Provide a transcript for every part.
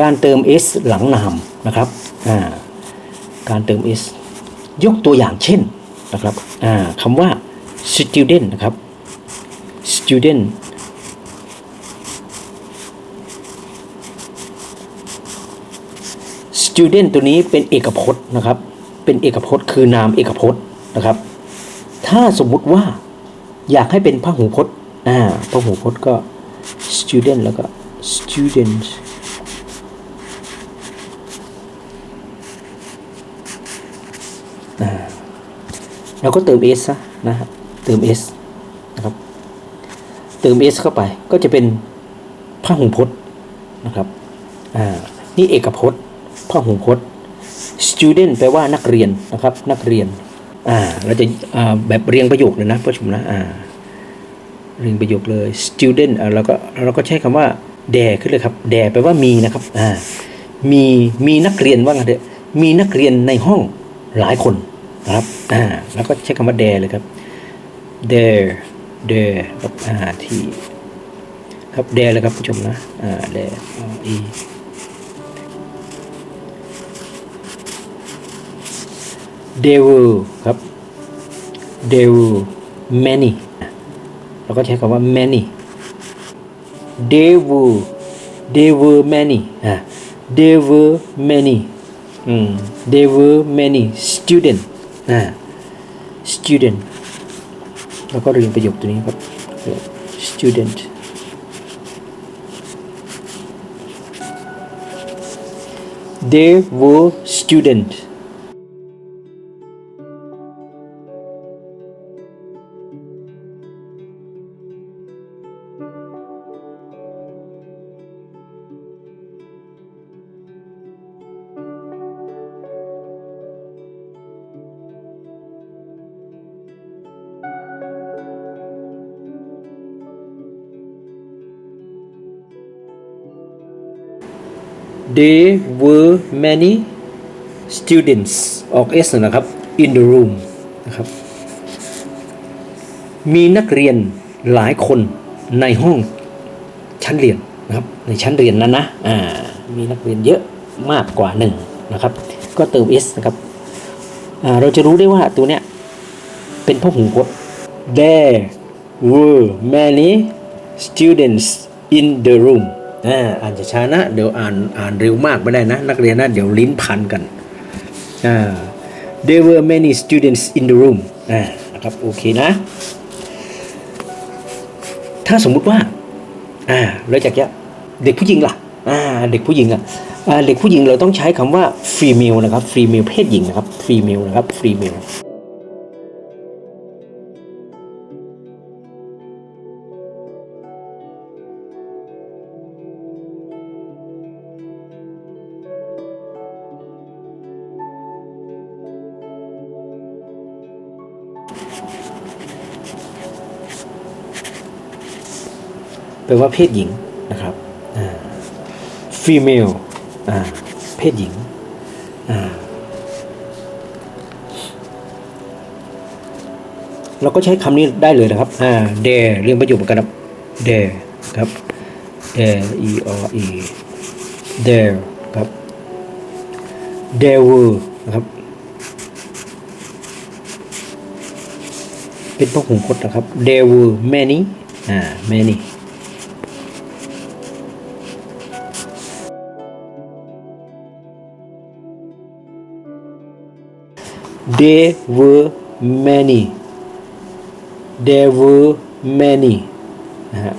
การเติม s หลังนามนะครับการเติม s ยกตัวอย่างเช่นนะครับคำว่า student นะครับ student student ตัวนี้เป็นเอกพจน์นะครับ เป็นเอกพจน์คือนามเอกพจน์นะครับ ถ้าสมมุติว่าอยากให้เป็นพหูพจน์ อ่า พหูพจน์ก็ student แล้วก็ students แล้วก็เติม s ะนะฮะเติม s นะครับ เติม s เข้าไปก็จะเป็นพหูพจน์นะครับอ่านี่เอกพจน์พหูพจน์ student แปลว่านักเรียนนะครับ นักเรียนอ่าเราจะอ่าแบบเรียงประโยคเลยนะผู้ชมนะอ่าเรียงประโยคเลย student อ่าเราก็เราก็ใช้คำว่า there ขึ้นเลยครับ there แปลว่ามีนะครับอ่ามีมีนักเรียนว่าไงั้นเถอะมีนักเรียนในห้องหลายคน นะครับอ่าแล้วก็ใช้คำว่า there เลยครับ there there ครับอ่าที่ครับ there เลยครับผู้ชมนะอ่า there e there were ครับ there were many เราก็ใช้คำว่า many there were there were many อ่า there were many อืม there were many student อ่า student แล้วก็เรียนประโยคตัวนี้ครับ student there were student there were many students ออก S นะครับ in the room นะครับ มีนักเรียนหลายคนในห้องชั้นเรียนนะครับ ในชั้นเรียนนั้นนะ อ่า มีนักเรียนเยอะมากกว่าหนึ่งนะครับ ก็เติม S นะครับ อ่า เราจะรู้ได้ว่าตัวเนี้ยเป็นพหูพจน์ there were many students in the room อ่าอ่านช้านะ เดี๋ยวอ่านอ่านเร็วมากไม่ได้นะ นักเรียนนะเดี๋ยวลิ้นพันกันอ่า there were many students in the room อ่านะครับโอเคนะ ถ้าสมมุติว่าอ่าแล้วจากเนี้ยเด็กผู้หญิงล่ะอ่าเด็กผู้หญิงอะอ่าเด็กผู้หญิงเราต้องใช้คำว่า female นะครับ female เพศหญิงนะครับ female นะครับ female แปลว่าเพศหญิงนะครับ female เพศหญิง เราก็ใช้คำนี้ได้เลยนะครับอ่า there เรียงประโยคเหมือนกันครับ there ครับ there e r e there ครับ there were นะครับ เป็นพหูพจน์นะครับ there were many อ่า many there were many there were many นะฮะ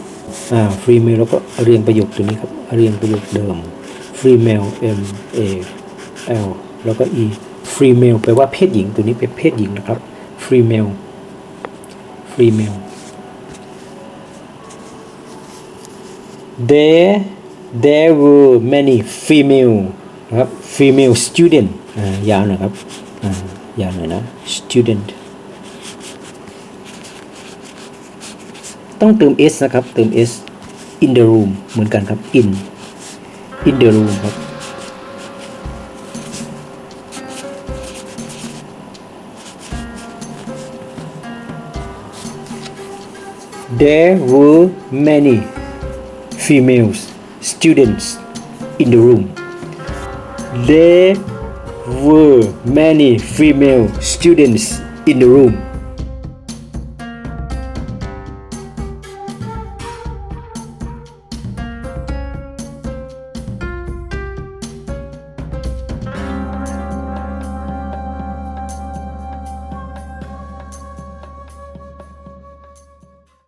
อ่า female แล้วก็เรียงประโยคตัวนี้ครับ เรียงประโยคเดิม free mail m a l แล้วก็ e free mail แปลว่าเพศหญิงตัวนี้เป็นเพศหญิงนะครับ female female there there were many female นะครับ female student อ่ายาวน่อยครับ ยาวหน่อยนะ student ต้องเติม s นะครับ เติม s in the room เหมือนกันครับ in in the room ครับ there were many females students in the room there were many female students in the room